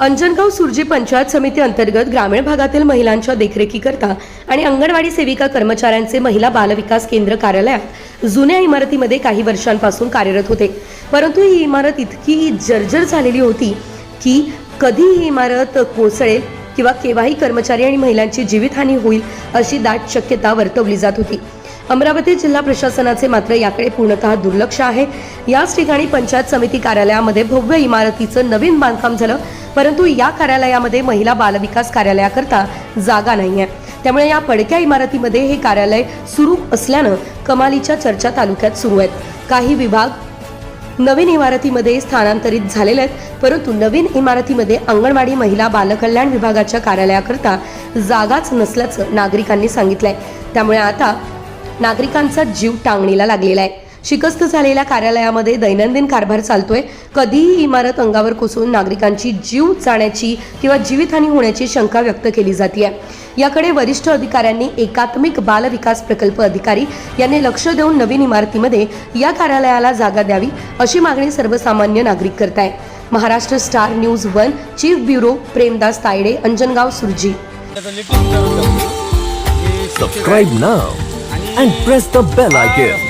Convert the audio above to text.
अंजनगाव सुरजी पंचायत समिती अंतर्गत ग्रामीण भागातील महिलांच्या देखरेखीकरता आणि अंगणवाडी सेविका कर्मचाऱ्यांचे महिला बालविकास केंद्र कार्यालयात जुन्या इमारतीमध्ये काही वर्षांपासून कार्यरत होते. परंतु ही इमारत इतकी जर्जर झालेली होती की कधी ही इमारत कोसळेल किंवा केव्हाही कर्मचारी आणि महिलांची जीवितहानी होईल अशी दाट शक्यता वर्तवली जात होती. अमरावती जिल्हा प्रशासनाचे मात्र याकडे पूर्णतः दुर्लक्ष आहे. याच ठिकाणी पंचायत समिती कार्यालयामध्ये भव्य इमारतीचं नवीन बांधकाम झालं. परंतु या कार्यालयामध्ये महिला बालविकास कार्यालयाकरता जागा नाही आहे त्यामुळे या पडक्या इमारतीमध्ये हे कार्यालय सुरू असल्यानं कमालीच्या चर्चा तालुक्यात सुरू आहेत. काही विभाग नवीन इमारतीमध्ये स्थानांतरित झालेले आहेत परंतु नवीन इमारतीमध्ये अंगणवाडी महिला बालकल्याण विभागाच्या कार्यालयाकरता जागाच नसल्याचं नागरिकांनी सांगितलंय. त्यामुळे आता नागरिकांचा जीव टांगणीला लागलेला आहे. शिकस्त झालेल्या कार्यालयामध्ये दैनंदिन कारभार चालतोय. कधीही इमारत अंगावर कोसळून नागरिकांची जीव जाण्याची किंवा जीवितहानी होण्याची शंका व्यक्त केली जाते याकडे वरिष्ठ अधिकाऱ्यांनी एकात्मिक बाल विकास प्रकल्प अधिकारी यांनी लक्ष देऊन नवीन इमारतीमध्ये या कार्यालयाला जागा द्यावी अशी मागणी सर्वसामान्य नागरिक करताय. Maharashtra star news one chief bureau Premdas Tayde Anjangaon Surji. Subscribe now and press the bell icon